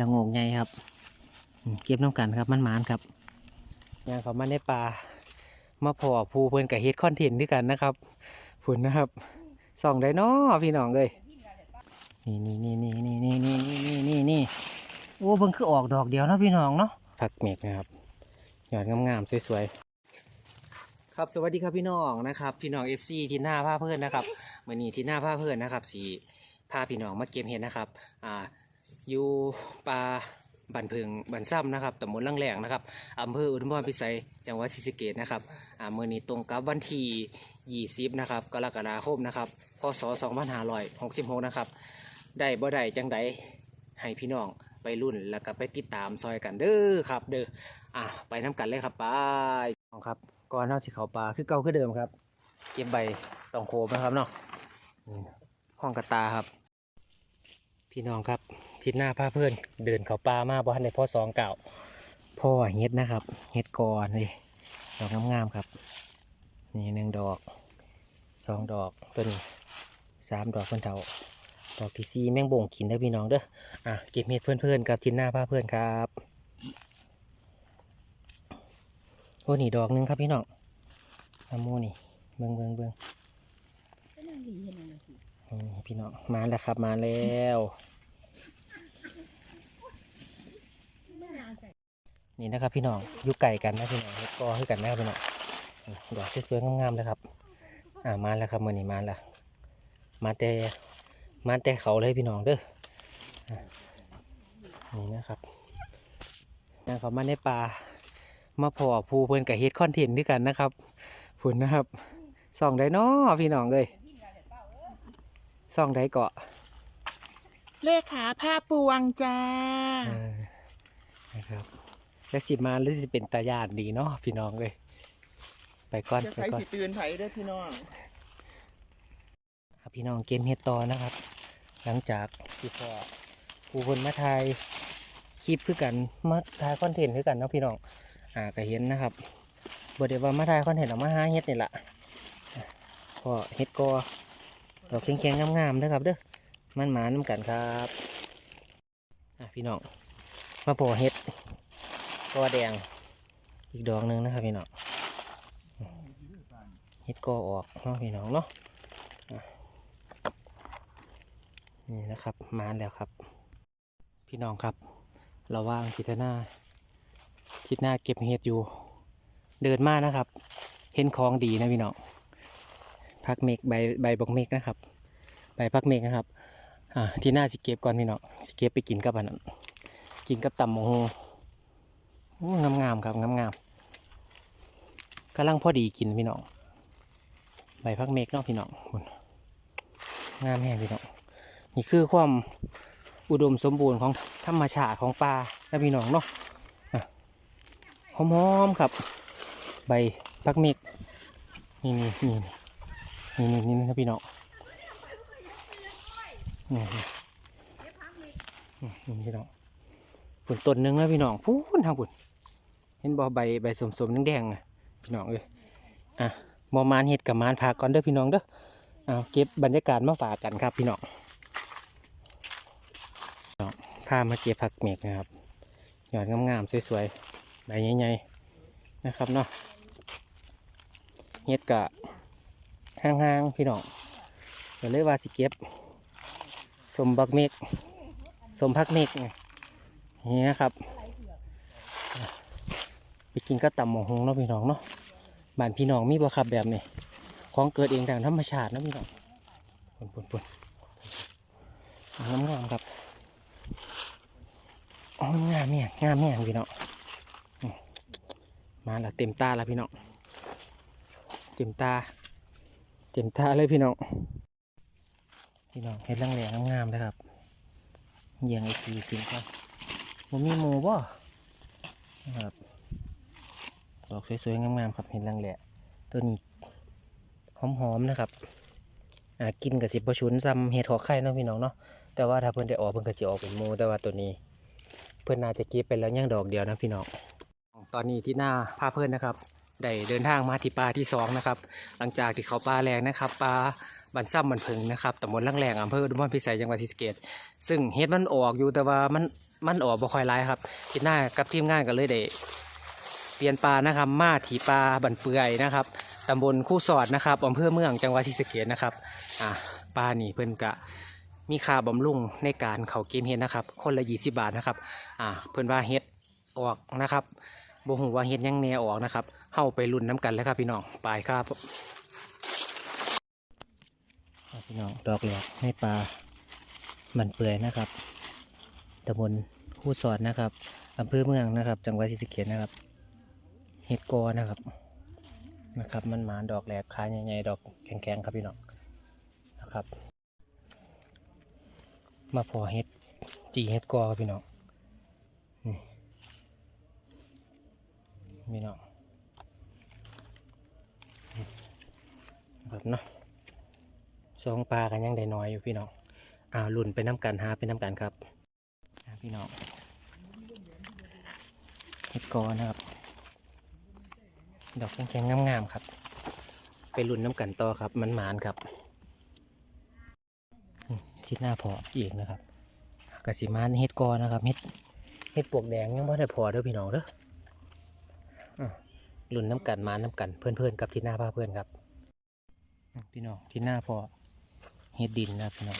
ละโงกใหญ่ครับอืมเก็บน้ำกันครับมันหมานครับย่างเขามาในป่ามาพอภูเพิ่นกับเฮ็ดคอนเทนต์ด้วยกันนะครับฝุ่นนะครับส่องได้น้อพี่น้องเลยนี่นี่นี่นี่นี่นี่นี่นี่นี่นี่โอ้เพิ่งคือออกดอกเดียวเนาะพี่น้องเนาะผักเมกนะครับยอดงามๆสวยๆครับสวัสดีครับพี่น้องนะครับ พี่น้อง FC ที่หน้าผ้าเพื่อนนะครับมื่อนี้ที่หน้าผ้าเพื่อนนะครับสีพาพี่น้องมาเก็บเห็ดนะครับ อ่า อยู่ป่าบันเพิงบันซ้ำนะครับตำบลลังแหลงนะครับอำเภออุดมพรพิสัยจังหวัดศรีสะเกษนะครับอ่าเมื่อนี้ตรงกับวันที่20นะครับกรกฎาคมนะครับพศ2566นะครับได้บ่ได้จังใดให้พี่น้องไปรุ่นแล้วก็ไปติดตามซอยกันเด้อครับ เด้ออะไปน้กันเลยครับไปครับก่อนเนาสิเขาปลาคือเก่าคือเดิมครับ เก็บใบตองโคมนะครับเนาะห้องกระตาครับ พี่น้องครับ ทิศหน้าพาเพื่อนเดินเขาป่ามาบ้านในพ่อสองเก่าพ่อเฮ็ดนะครับเฮ็ดก่อนเลยดอกงามๆครับ นี่หนึ่งดอกสองดอกตัวนี้สามดอกเพื่อนเท่าดอกที่สี่แมงบ่งกินได้อพี่น้องเด้ออะเก็บเห็ดเพื่อนๆกับทิศหน้าพาเพื่อนครับโอ้นี่ดอกหนึงครับพี่น้องอะโมนี่เบิ่งเบิ่งเบิ่งอืมพี่น้องมาแล้วครับมาแล้ว นี่นะครับพี่น้องอยู่ไก่กันนะพี่น้องเฮ็ดกอให้กันนะครับพี่น้องนี่ดอกสวยๆงามๆเลยครับ อ่ามาแล้วครับมื่อนี้มาแล้วมาแต่มาแต่เขาเลยพี่น้องเด้ออะนี่นะครับนั่งเขามาในป่ามาพอภูเพิ่นกับเฮ็ดคอนเทนต์ด้วยกันนะครับฝุ่นนะครับส่องได้น้อพี่น้องเลยซ่องได้เกาะเลขาผ้าปวงจ้าเออนะครับ แล้วสิมาหรือสิเป็นตาญาติดีเนาะพี่น้องเลยไปก่อนจะไปใครก่อน สิตื่นไผเด้อพี่น้องอะพี่น้องเกมเฮดต่อนะครับ หลังจากที่พ่อผู้คนมาถ่ายคลิปคือกันมาถ่ายคอนเทนต์คือกันเนาะพี่น้องอ่าก็เห็นนะครับบ่ได้ว่ามาถ่ายคอนเทนต์ออกมาหาเฮ็ดนี่แหละอะพ่อเฮ็ดกอดอกแข็งๆงามๆเด้อครับเด้อมันหมาน้ำกันครับอะพี่น้องมาพอเฮ็ด กอแดง อีกดอกหนึ่งนะครับพี่น้องเฮ็ดกอออกเนาะพี่น้องเนาะนี่นะครับมาแล้วครับ พี่น้องครับ เราว่างทิศหน้าทิศหน้าเก็บเห็ดอยู่ เดินมานะครับ เห็นของดีนะพี่น้องพักเมกใบใบบกเมกนะครับ ใบพักเมกนะครับ อ่าที่หน้าสิเก็บก่อนพี่น้องสิเก็บไปกินกับอันนั้นกินกับตำหมู งามงามๆครับงามงามๆกำลังพอดีกินพี่น้องใบพักเมกเนาะพี่น้องงามแห้งพี่น้องนี่คือความอุดมสมบูรณ์ของธรรมชาติของป่าและพี่น้องเนาะอะหอมๆครับ ใบพักเมกนี่นี่นี่นี่นี่นี่นะครับพี่น้องนี่นี่พี่น้องผลต้นหนึ่งแล้วพี่น้องพูนทางผล เห็นบ่ใบใบสมสมแดงๆอะพี่น้องเลยอะบอมานเห็ดกับมานพาก่อนเด้อพี่น้องเด้ออ่าเก็บบรรยากาศมาฝากกันครับพี่น้องผ้ามาเก็บผักเมกนะครับยอดงามๆสวยๆใบใหญ่ๆนะครับเนาะเห็ดกะห่างๆพี่น้องเดี๋ยวเลยว่าสิเก็บสมบักเมกสมพักเมกไงนี่นะครับ ไปกินก็ต่ำหมองหงเนาะพี่น้องเนาะบ้านพี่น้องมีบ่ครับแบบนี้ของเกิดเองทางธรรมชาตินะพี่น้องปุ่นปุ่นปุ่นงามงามๆครับอ๋องามเนี่ยงามเนี่ยพี่น้องมาละเต็มตาล้วพี่น้องเต็มตา เต็มตาเลยพี่น้องพี่น้องเห็ดลังแหลงงามๆนะครับเยียงไอทีสิงครับมันมีหมูบ่นะครับ ดอกสวยๆงามๆครับเห็ดลังแหลตัวนี้หอมๆนะครับอ่ากินกับสิบประชุนซ้ำเห็ดหอไข่นะพี่น้องเนาะแต่ว่าถ้าเพิ่อนได้ออกเพิ่อนก็สิออกเป็นมูแต่ว่าตัวนี้ เพิ่อนน่าจะเก็บไปแล้วย่างดอกเดียวนะพี่น้องตอนนี้ที่หน้าพาเพิ่อนนะครับได้เดินทางมาที่ป่าที่สองนะครับ หลังจากที่เขาป่าแรงนะครับป่าบันซ้ำบันพึงนะครับตำบลลังแรงอำเภออุดมพรพิสัยจังหวัดศรีสะเกษซึ่งเฮ็ดมันออกอยู่แต่ว่ามันมันออกบ่ค่อยร้ายครับทิศหน้ากับทีมงานก็เลยได้ เปลี่ยนปลานะครับ มาถีปลาบันเปื่อยนะครับตำบลคู่สอดนะครับอำเภอเมืองจังหวัดศรีสะเกษนะครับอ่าปลานี่เพิ่นกะมีค่าบำรุงในการเขาเกมเฮ็ดนะครับ คนละ20บาทนะครับอ่าเพิ่นว่าเฮ็ดออกนะครับบ่ฮู้ว่าเฮ็ดยังแน่ออกนะครับเฮาไปลุ้นน้กันแล้วครับพี่น้องไปครับพี่น้องดอกเหลือกให้ปลามันเปื่อยนะครับตำบลคู่สอดนะครับอำเภอเมืองนะครับ จังหวัดศรีสะเกษนะครับ ห็ดกอนะครับนะครับ มันหมาดอกแหลกขาใหญ่ๆดอกแข็งๆครับพี่น้องนะครับ มาพอเห็ดจีเห็ดกอครับพี่น้องนี่พี่น้องแบบเนาะสองปลากันยังได้น้อยอยู่พี่น้องอ่าลุ่นไปน้ำกันหาไปน้ำกันครับพี่น้องเห็ดกอนะครับ ดอกแข็งๆงามๆครับ ไปลุ่นน้ำกันต่อครับมันหมานครับอืมทิศหน้าพออีกนะครับกสิมานเห็ดกอนะครับเห็ดเห็ดปวกแดงยังไม่ได้พอเด้อพี่น้องเด้ออะลุ่นน้ำกันหมานน้ำกันเพื่อนๆกับทิศหน้าพาเพื่อนครับ พี่น้องทิศหน้าพอเฮ็ดดินนะพี่น้อง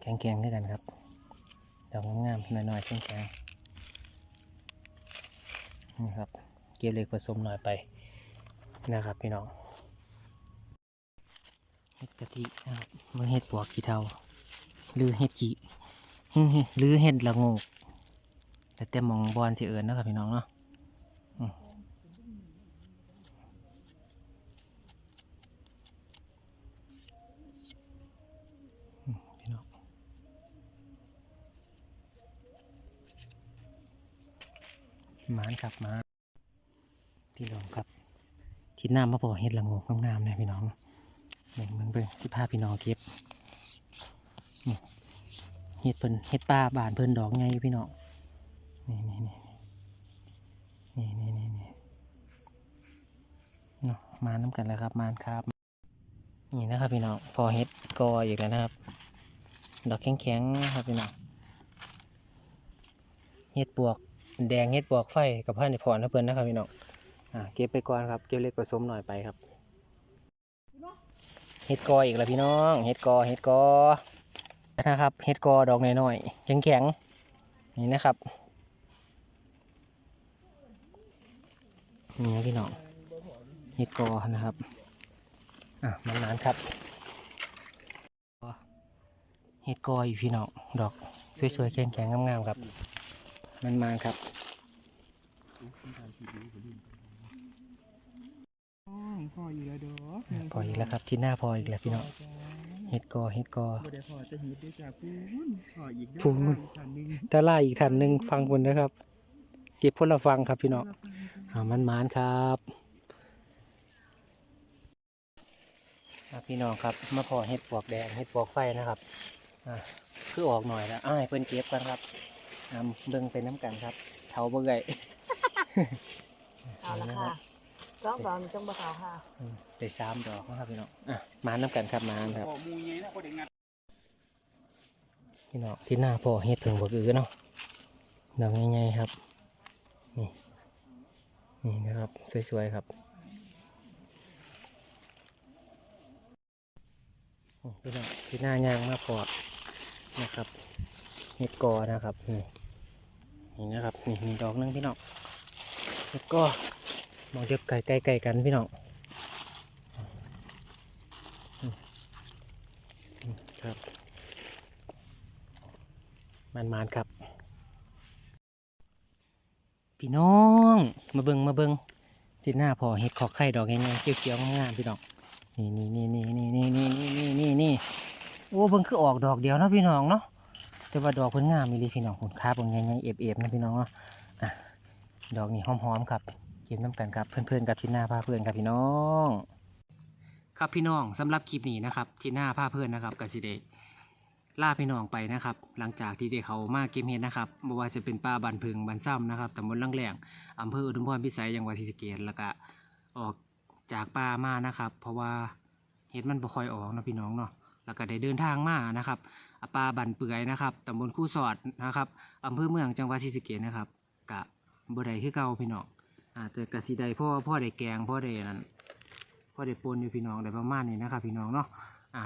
แข็งแข็งๆด้วยกันครับดอกงามๆหน่อยๆแข็งแข็งๆนี่ครับ เก็บเล็กผสมหน่อยไปนะครับพี่น้องเฮ็ดกะทินะครับมันเฮ็ดปวกขี้เทาหรือเฮ็ดขี้หรือเฮ็ดละงกแต่แต่หมองบอลสิเอิญนะครับพี่น้องเนาะมพี่น้องหมานครับมา พี่น้องครับทิศหน้ามาพอเฮ็ดละโงกงามๆเลยพี่น้องเบิ่งเบิ่งเบิ่งสิพาพี่น้องเก็บเฮ็ดเพิ่นเฮ็ดป้าบานเพิ่นดอกไงพี่น้องนี่นี่นี่นี่นี่นี่นี่เนาะมาน้ำกันแล้วครับมานครับ นี่นะครับพี่น้องพอเฮ็ดกออีกแล้วนะครับ ดอกแข็งๆครับพี่น้องเฮ็ดปวกแดงเฮ็ดปวกไฟกับผ้าในพรนะเพื่อนนะครับพี่น้อง อ่าเก็บไปก่อนครับ เก็บเล็กผสมหน่อยไปครับเฮ็ดกออีกแล้วพี่น้องเฮ็ดกอเฮ็ดกอ นะครับเฮ็ดกอดอกน้อยๆ แข็งๆ นี่นะครับ นี่นะพี่น้องเฮ็ดกอนะครับ อะมันนานครับเฮ็ดกออยู่พี่น้อง ดอกสวยๆแข็งๆงามๆครับ มันมาครับ พออยู่แล้วเด้ ครับที่หน้าพออีกแล้วพี่น้องเฮ็ดกอเฮ็ดกอบ่ได้พอจะหิดด้วยจ้าปูนพออีกเด้อปูนอีกคันหนึงดาราอีกท่านหนึ่งฟังคนนะครับ เก็บพลฟังครับพี่น้องอ่ามันมานครับอ่าพี่น้องครับมาพอเห็ดปวกแดงเห็ดปวกไฟนะครับอ่าคือออกหน่อยแล้วอ้ายเพิ่นเก็บกันครับนำเบิ่งไปน้ำกันครับเถาเบื่อยเอาละค่ะ ร้องตอนจังบ่ขาวค่ะอืมได้สามดอกนะครับพี่น้องอะมาน้ำกันครับมาครับพอมูใหญ่นะบ่ได้งัดพี่น้องที่หน้าพอเห็ดเพิ่งบวกอือเนาะดอกใหญ่ๆครับ นี่นี่นะครับ สวยๆครับโอ้พี่น้องที่หน้ายางมาพอนะครับเห็ดกอนะครับนี่นี่นะครับนี่มีดอกหนึงพี่น้องเห็ดกอ มองเดียวไก่ไก่ไก่กันพี่น้องอืมอืมครับมันมานๆครับ พี่น้อง มาเบิงมาเบิงจิหน้าพอเห็ดขอกไข่ดอกง่ายๆเขียวๆงามๆพี่น้องนี่นี่นี่นี่นี่นี่นี่นี่นี่นี่นี่โอ้เบิ่งคือออกดอกเดียวเนาะพี่น้องเนาะแต่ว่าดอกเพิ่นงามมีเลยพี่น้องคุณค่าเบิ่งง่ายๆเอฟๆนะพี่น้องเนาะอะดอกนี้หอมๆครับเก็บน้ำกันครับเพื่อนๆกับทิหน้าพาเพื่อนครับพี่น้อง ครับพี่น้องสำหรับคลิปนี้นะครับทิหน้าพาเพื่อนนะครับกับสิเดล่าพี่น้องไปนะครับ หลังจากที่ได้เขามาเกมเฮดนะครับไม่ว่าจะเป็นป่าบันพึงบันซ้ำนะครับตำบลลังแหลงอำเภออุดมพรพิสัยจังหวัดศรีสะเกษแล้วก็ออกจากป่ามานะครับ เพราะว่าเห็ดมันบ่ค่อยออกนะพี่น้องเนาะแล้วก็ได้เดินทางมานะครับปลาบันเปื่อยนะครับตำบลคู่สอดนะครับอำเภอเมืองจังหวัดศรีสะเกษนะครับกะบ่ได้คือเก่าพี่น้อง อ่าแต่กะสิได้พ่อพ่อได้แกงพ่อได้นั่นพ่อได้ปนอยู่พี่น้องได้ประมาณนี้นะครับพี่น้องเนาะอ่า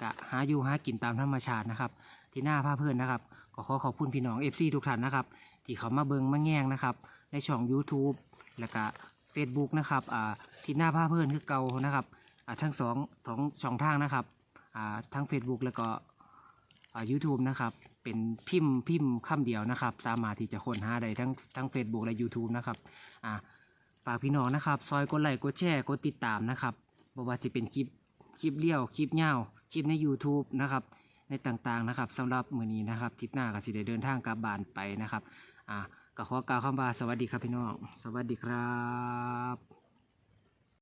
กะหาอยู่หากินตามธรรมชาตินะครับ ที่หน้าผ้าเพื่อนนะครับก็ขอขอบคุณพี่น้อง FC ทุกท่านนะครับ ที่เขามาเบิงมาแง่งนะครับ ในช่อง YouTube แล้วก็ Facebook นะครับอ่าที่หน้าผ้าเพื่อนคือเก่านะครับอ่าทั้งสองสองช่องทางนะครับอ่าทั้ง Facebook แล้วก็อ่า YouTube นะครับ เป็นพิมพ์พิมพ์คำเดียวนะครับ สามารถที่จะค้นหาได้ทั้งทั้ง Facebook และ YouTube นะครับอ่าฝากพี่น้องนะครับซอยกดไลค์กดแชร์กดติดตามนะครับบ่ว่าจะเป็นคลิปคลิปเลี้ยวคลิปยาวคลิปใน YouTube นะครับในต่างๆนะครับสำหรับมือนี้นะครับทริปหน้าก็สิได้เดินทางกลับบ้านไปนะครับอ่าก็ขอกล่าวคำว่าสวัสดีครับพี่น้อง สวัสดีครับ